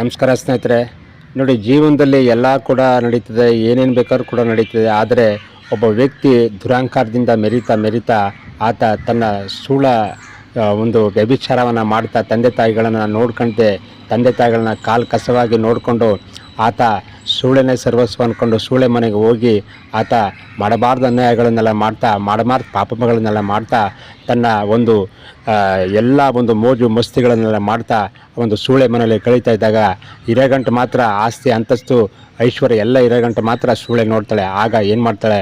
ನಮಸ್ಕಾರ ಸ್ನೇಹಿತರೆ. ನೋಡಿ, ಜೀವನದಲ್ಲಿ ಎಲ್ಲ ಕೂಡ ನಡೀತದೆ, ಏನೇನು ಬೇಕಾದ್ರೂ ಕೂಡ ನಡೀತದೆ. ಆದರೆ ಒಬ್ಬ ವ್ಯಕ್ತಿ ದುರಾಂಕಾರದಿಂದ ಮೆರಿತಾ ಮೆರಿತಾ ಆತ ತನ್ನ ಸೂಳ ಒಂದು ವ್ಯಭಿಚಾರವನ್ನು ಮಾಡ್ತಾ, ತಂದೆ ತಾಯಿಗಳನ್ನು ನೋಡ್ಕೊಂಡೆ, ತಂದೆ ತಾಯಿಗಳನ್ನ ಕಾಲು ಕಸವಾಗಿ ನೋಡಿಕೊಂಡು ಆತ ಸೂಳೆನೇ ಸರ್ವಸ್ವ ಅಂದ್ಕೊಂಡು ಸೂಳೆ ಮನೆಗೆ ಹೋಗಿ ಆತ ಮಾಡಬಾರ್ದು ಅನ್ಯಾಯಗಳನ್ನೆಲ್ಲ ಮಾಡ್ತಾ, ಮಾಡಬಾರ್ದು ಪಾಪಗಳನ್ನೆಲ್ಲ ಮಾಡ್ತಾ, ತನ್ನ ಒಂದು ಎಲ್ಲ ಒಂದು ಮೋಜು ಮಸ್ತಿಗಳನ್ನೆಲ್ಲ ಮಾಡ್ತಾ ಒಂದು ಸೂಳೆ ಮನೆಯಲ್ಲಿ ಕಳೀತಾ ಇದ್ದಾಗ ಹಿರೇಗಂಟು ಮಾತ್ರ ಆಸ್ತಿ ಅಂತಸ್ತು, ಐಶ್ವರ್ಯ ಎಲ್ಲ ಹಿರೇಗಂಟು ಮಾತ್ರ ಸೂಳೆ ನೋಡ್ತಾಳೆ. ಆಗ ಏನು ಮಾಡ್ತಾಳೆ?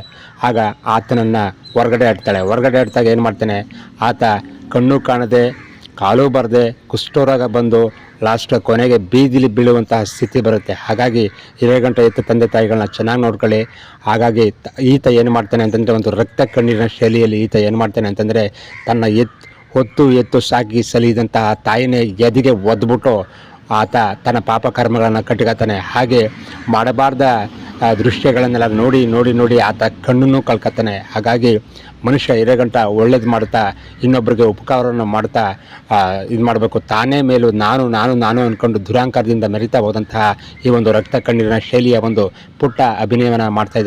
ಆಗ ಆತನನ್ನು ಹೊರಗಡೆ ಆಡ್ತಾಳೆ. ಹೊರಗಡೆ ಆಡ್ದಾಗ ಏನು ಮಾಡ್ತಾನೆ? ಆತ ಕಣ್ಣು ಕಾಣದೆ, ಕಾಲು ಬರದೆ, ಕುಷ್ಠರೋಗ ಬಂದು ಲಾಸ್ಟ್ ಕೊನೆಗೆ ಬೀದಿಲಿ ಬೀಳುವಂತಹ ಸ್ಥಿತಿ ಬರುತ್ತೆ. ಹಾಗಾಗಿ ಹಿರೇಗಂಟ ಎತ್ತ ತಂದೆ ತಾಯಿಗಳನ್ನ ಚೆನ್ನಾಗಿ ನೋಡ್ಕೊಳ್ಳಿ. ಹಾಗಾಗಿ ಈತ ಏನು ಮಾಡ್ತಾನೆ ಅಂತಂದರೆ ಒಂದು ರಕ್ತ ಕಣ್ಣೀರಿನ ಶೈಲಿಯಲ್ಲಿ ಈತ ಏನು ಮಾಡ್ತಾನೆ ಅಂತಂದರೆ ತನ್ನ ಎತ್, ಹೊತ್ತು ಎತ್ತು ಸಾಕಿ ಸಲಿದಂತಹ ತಾಯಿನೇ ಎದಿಗೆ ಒದ್ಬಿಟ್ಟು ಆತ ತನ್ನ ಪಾಪ ಕರ್ಮಗಳನ್ನು ಕಟ್ಟಿಕತಾನೆ ಹಾಗೆ ಮಾಡಬಾರ್ದ ದೃಶ್ಯಗಳನ್ನೆಲ್ಲ ನೋಡಿ ನೋಡಿ ನೋಡಿ ಆತ ಕಣ್ಣನ್ನು ಕಳ್ಕೊತಾನೆ ಹಾಗಾಗಿ ಮನುಷ್ಯ ಇರೋಗಂಟ ಒಳ್ಳೇದು ಮಾಡ್ತಾ ಇನ್ನೊಬ್ಬರಿಗೆ ಉಪಕಾರವನ್ನು ಮಾಡ್ತಾ ಇದು ಮಾಡಬೇಕು. ತಾನೇ ಮೇಲೂ ನಾನು ನಾನು ನಾನು ಅಂದ್ಕೊಂಡು ದುರಾಂಕಾರದಿಂದ ಮೆರಿತಾ ಹೋದಂತಹ ಈ ಒಂದು ರಕ್ತ ಕಣ್ಣೀರಿನ ಶೈಲಿಯ ಒಂದು ಪುಟ್ಟ ಅಭಿನಯವನ್ನು ಮಾಡ್ತಾ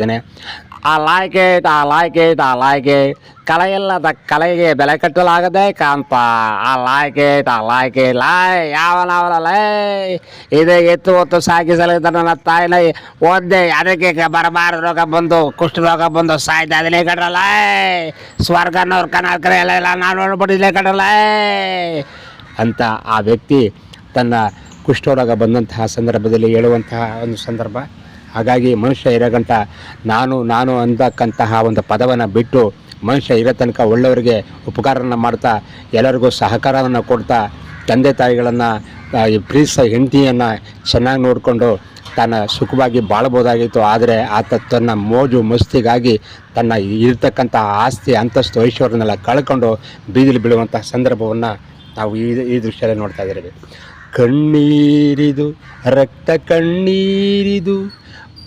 I like it, I like it, I like it. ಕಲೆಯಿಲ್ಲದ ಕಲೆಗೆ ಬೆಲೆ ಕಟ್ಟಲಾಗದೆ ಕಾಂತ I like ಆ ಲಾಯ್ಕೆ ಲಾಯ್ ಯಾವನವರ ಲೈ ಇದೇ ಎತ್ತು ಹೊತ್ತು ಸಲಹಿದ ನನ್ನ ತಾಯಿನ ಓದ್ದೆ ಅದಕ್ಕೆ ಬರಬಾರ ರೋಗ ಬಂದು ಕುಷ್ಠ ರೋಗ ಬಂದು ಸಾಯ್ತಾ ಅದನ್ನೇ ಕಟ್ರಲ್ಲ ಸ್ವರ್ಗನವ್ರ ಕನಕರೆ ಎಲ್ಲ ಇಲ್ಲ ನಾನು ನೋಡ್ಬಿಟ್ಟಿದ್ಲೇ ಕಟ್ರಲ್ಲ ಅಂತ ಆ ವ್ಯಕ್ತಿ ತನ್ನ ಕುಷ್ಠರೋಗ ಬಂದಂತಹ ಸಂದರ್ಭದಲ್ಲಿ ಹೇಳುವಂತಹ ಒಂದು ಸಂದರ್ಭ. ಹಾಗಾಗಿ ಮನುಷ್ಯ ಇರಗಂಟ ನಾನು ನಾನು ಅಂತಕ್ಕಂತಹ ಒಂದು ಪದವನ್ನು ಬಿಟ್ಟು ಮನುಷ್ಯ ಇರೋ ತನಕ ಒಳ್ಳೆಯವರಿಗೆ ಉಪಕಾರವನ್ನು ಮಾಡ್ತಾ, ಎಲ್ಲರಿಗೂ ಸಹಕಾರವನ್ನು ಕೊಡ್ತಾ, ತಂದೆ ತಾಯಿಗಳನ್ನು ಪ್ರೀತಿಸ ಹೆಂಡತಿಯನ್ನು ಚೆನ್ನಾಗಿ ನೋಡಿಕೊಂಡು ತನ್ನ ಸುಖವಾಗಿ ಬಾಳ್ಬೋದಾಗಿತ್ತು. ಆದರೆ ಆತ ತನ್ನ ಮೋಜು ಮಸ್ತಿಗಾಗಿ ತನ್ನ ಇರ್ತಕ್ಕಂಥ ಆಸ್ತಿ ಅಂತಸ್ತು ಐಶ್ವರ್ಯನೆಲ್ಲ ಕಳ್ಕೊಂಡು ಬೀದಿಲಿ ಬೀಳುವಂಥ ಸಂದರ್ಭವನ್ನು ನಾವು ಈ ಈ ದೃಶ್ಯದಲ್ಲಿ ನೋಡ್ತಾ ಇದ್ದೀವಿ. ಕಣ್ಣೀರಿದು, ರಕ್ತ ಕಣ್ಣೀರಿದು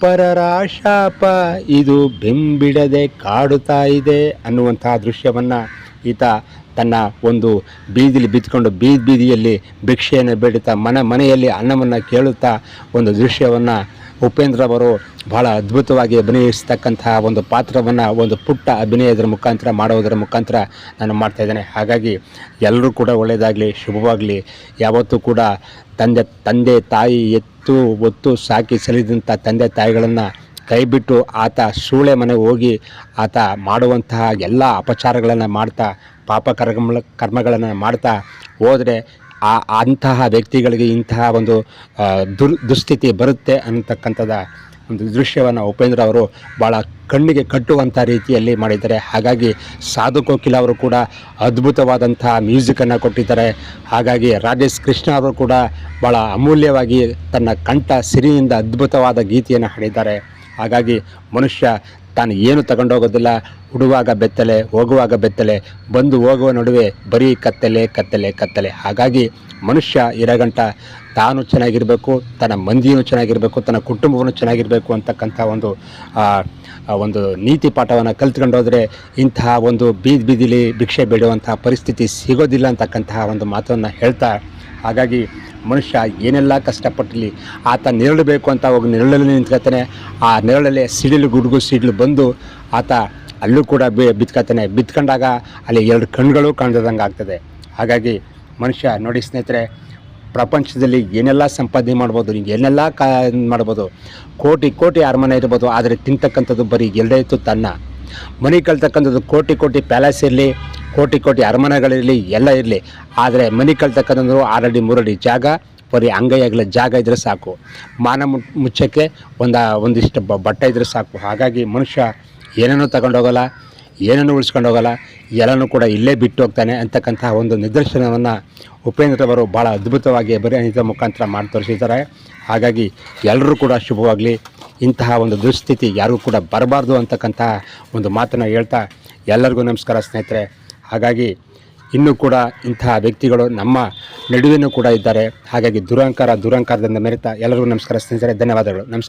ಪರರ ಶಾಪ. ಇದು ಬೆಂಬಿಡದೆ ಕಾಡುತ್ತಾ ಇದೆ ಅನ್ನುವಂತಹ ದೃಶ್ಯವನ್ನು ಈತ ತನ್ನ ಒಂದು ಬೀದಿಲಿ ಬಿತ್ಕೊಂಡು ಬೀದಿ ಬೀದಿಯಲ್ಲಿ ಭಿಕ್ಷೆಯನ್ನು ಬೇಡುತ್ತಾ ಮನೆ ಮನೆಯಲ್ಲಿ ಅನ್ನವನ್ನು ಕೇಳುತ್ತಾ ಒಂದು ದೃಶ್ಯವನ್ನು ಉಪೇಂದ್ರ ಅವರು ಬಹಳ ಅದ್ಭುತವಾಗಿ ಅಭಿನಯಿಸ್ತಕ್ಕಂತಹ ಒಂದು ಪಾತ್ರವನ್ನು, ಒಂದು ಪುಟ್ಟ ಅಭಿನಯದ ಮುಖಾಂತರ ಮಾಡೋದರ ಮುಖಾಂತರ ನಾನು ಮಾಡ್ತಾ ಇದ್ದೇನೆ. ಹಾಗಾಗಿ ಎಲ್ಲರೂ ಕೂಡ ಒಳ್ಳೆಯದಾಗಲಿ, ಶುಭವಾಗಲಿ. ಯಾವತ್ತೂ ಕೂಡ ತಂದೆ ತಂದೆ, ತಾಯಿ ಎತ್ತು ಒತ್ತು ಸಾಕಿ ಸಲಿದಂಥ ತಂದೆ ತಾಯಿಗಳನ್ನು ಕೈಬಿಟ್ಟು ಆತ ಸೂಳೆ ಮನೆಗೆ ಹೋಗಿ ಆತ ಮಾಡುವಂತಹ ಎಲ್ಲ ಅಪಚಾರಗಳನ್ನು ಮಾಡ್ತಾ, ಪಾಪ ಕರ್ಮ ಕರ್ಮಗಳನ್ನು ಮಾಡ್ತಾ ಹೋದರೆ ಆ, ಅಂತಹ ವ್ಯಕ್ತಿಗಳಿಗೆ ಇಂತಹ ಒಂದು ದುರ್, ದುಸ್ಥಿತಿ ಬರುತ್ತೆ ಅನ್ನತಕ್ಕಂಥದ ಒಂದು ದೃಶ್ಯವನ್ನು ಉಪೇಂದ್ರ ಅವರು ಭಾಳ ಕಣ್ಣಿಗೆ ಕಟ್ಟುವಂಥ ರೀತಿಯಲ್ಲಿ ಮಾಡಿದ್ದಾರೆ. ಹಾಗಾಗಿ ಸಾಧು ಕೋಕಿಲ ಅವರು ಕೂಡ ಅದ್ಭುತವಾದಂತಹ ಮ್ಯೂಸಿಕನ್ನು ಕೊಟ್ಟಿದ್ದಾರೆ. ಹಾಗಾಗಿ ರಾಜೇಶ್ ಕೃಷ್ಣ ಅವರು ಕೂಡ ಭಾಳ ಅಮೂಲ್ಯವಾಗಿ ತನ್ನ ಕಂಠ ಸಿರಿಯಿಂದ ಅದ್ಭುತವಾದ ಗೀತೆಯನ್ನು ಹಾಡಿದ್ದಾರೆ. ಹಾಗಾಗಿ ಮನುಷ್ಯ ತಾನು ಏನು ತಗೊಂಡೋಗೋದಿಲ್ಲ, ಉಡುವಾಗ ಬೆತ್ತಲೆ, ಹೋಗುವಾಗ ಬೆತ್ತಲೆ, ಬಂದು ಹೋಗುವ ನಡುವೆ ಬರೀ ಕತ್ತಲೆ ಕತ್ತಲೆ ಕತ್ತಲೆ. ಹಾಗಾಗಿ ಮನುಷ್ಯ ಇರಗಂಟ ತಾನು ಚೆನ್ನಾಗಿರಬೇಕು, ತನ್ನ ಮಂದಿಯೂ ಚೆನ್ನಾಗಿರಬೇಕು, ತನ್ನ ಕುಟುಂಬವನ್ನು ಚೆನ್ನಾಗಿರಬೇಕು ಅಂತಕ್ಕಂಥ ಒಂದು ಒಂದು ನೀತಿ ಪಾಠವನ್ನು ಕಲ್ತ್ಕೊಂಡೋದ್ರೆ ಇಂತಹ ಒಂದು ಬೀದಿ ಬೀದಿಲಿ ಭಿಕ್ಷೆ ಬೇಡುವಂತಹ ಪರಿಸ್ಥಿತಿ ಸಿಗೋದಿಲ್ಲ ಅಂತಕ್ಕಂತಹ ಒಂದು ಮಾತನ್ನು ಹೇಳ್ತಾ, ಹಾಗಾಗಿ ಮನುಷ್ಯ ಏನೆಲ್ಲ ಕಷ್ಟಪಟ್ಟಿರಲಿ, ಆತ ನೆರಳಬೇಕು ಅಂತ ಹೋಗಿ ನೆರಳಲ್ಲಿ ನಿಂತ್ಕೊತಾನೆ ಆ ನೆರಳಲ್ಲಿ ಸಿಡಿಲು ಗುಡುಗು ಸಿಡಿಲು ಬಂದು ಆತ ಅಲ್ಲೂ ಕೂಡ ಬಿ ಬಿತ್ಕೊತಾನೆ ಬಿತ್ಕೊಂಡಾಗ ಅಲ್ಲಿ ಎರಡು ಕಣ್ಗಳು ಕಾಣ್ದಂಗೆ ಆಗ್ತದೆ ಹಾಗಾಗಿ ಮನುಷ್ಯ ನೋಡಿ ಸ್ನೇಹಿತರೆ, ಪ್ರಪಂಚದಲ್ಲಿ ಏನೆಲ್ಲ ಸಂಪಾದನೆ ಮಾಡ್ಬೋದು ನಿಮಗೆ ಏನೆಲ್ಲ ಕಾ, ಮಾಡ್ಬೋದು, ಕೋಟಿ ಕೋಟಿ ಅರಮನೆ ಇರ್ಬೋದು, ಆದರೆ ತಿಂತಕ್ಕಂಥದ್ದು ಬರೀ ಎಲ್ಲೇ ಇತ್ತು ತನ್ನ. ಮನೆ ಕಳ್ತಕ್ಕಂಥದ್ದು ಕೋಟಿ ಕೋಟಿ ಪ್ಯಾಲೇಸ್ ಇರಲಿ, ಕೋಟಿ ಕೋಟಿ ಅರಮನೆಗಳಿರಲಿ ಎಲ್ಲ ಇರಲಿ, ಆದರೆ ಮನೆ ಕಳ್ತಕ್ಕಂಥದ್ದು ಆರಡಿ, ಮೂರಡಿ ಜಾಗ, ಬರೀ ಅಂಗೈಯಾಗಲ ಜಾಗ ಇದ್ದರೆ ಸಾಕು. ಮಾನ ಮುಚ್ಚಕ್ಕೆ ಒಂದು, ಒಂದಿಷ್ಟು ಬಟ್ಟೆ ಇದ್ದರೆ ಸಾಕು. ಹಾಗಾಗಿ ಮನುಷ್ಯ ಏನೇನೂ ತಗೊಂಡೋಗಲ್ಲ. ಏನನ್ನು ಉಳಿಸ್ಕೊಂಡು ಹೋಗಲ್ಲ, ಎಲ್ಲನೂ ಕೂಡ ಇಲ್ಲೇ ಬಿಟ್ಟು ಹೋಗ್ತಾನೆ ಅಂತಕ್ಕಂತಹ ಒಂದು ನಿದರ್ಶನವನ್ನು ಉಪೇಂದ್ರ ಅವರು ಭಾಳ ಅದ್ಭುತವಾಗಿ ಅಭಿನಯದ ಮುಖಾಂತರ ಮಾಡಿ ತೋರಿಸಿದ್ದಾರೆ. ಹಾಗಾಗಿ ಎಲ್ಲರೂ ಕೂಡ ಶುಭವಾಗಲಿ. ಇಂತಹ ಒಂದು ದುಸ್ಥಿತಿ ಯಾರಿಗೂ ಕೂಡ ಬರಬಾರ್ದು ಅಂತಕ್ಕಂತಹ ಒಂದು ಮಾತನ್ನು ಹೇಳ್ತಾ ಎಲ್ಲರಿಗೂ ನಮಸ್ಕಾರ ಸ್ನೇಹಿತರೆ. ಹಾಗಾಗಿ ಇನ್ನೂ ಕೂಡ ಇಂತಹ ವ್ಯಕ್ತಿಗಳು ನಮ್ಮ ನಡುವೆನೂ ಕೂಡ ಇದ್ದಾರೆ. ಹಾಗಾಗಿ ದುರಂಕಾರ ದುರಂಕಾರದಿಂದ ಮೆರೆತ ಎಲ್ಲರಿಗೂ ನಮಸ್ಕಾರ ಸ್ನೇಹಿತರೆ. ಧನ್ಯವಾದಗಳು. ನಮಸ್ಕಾರ.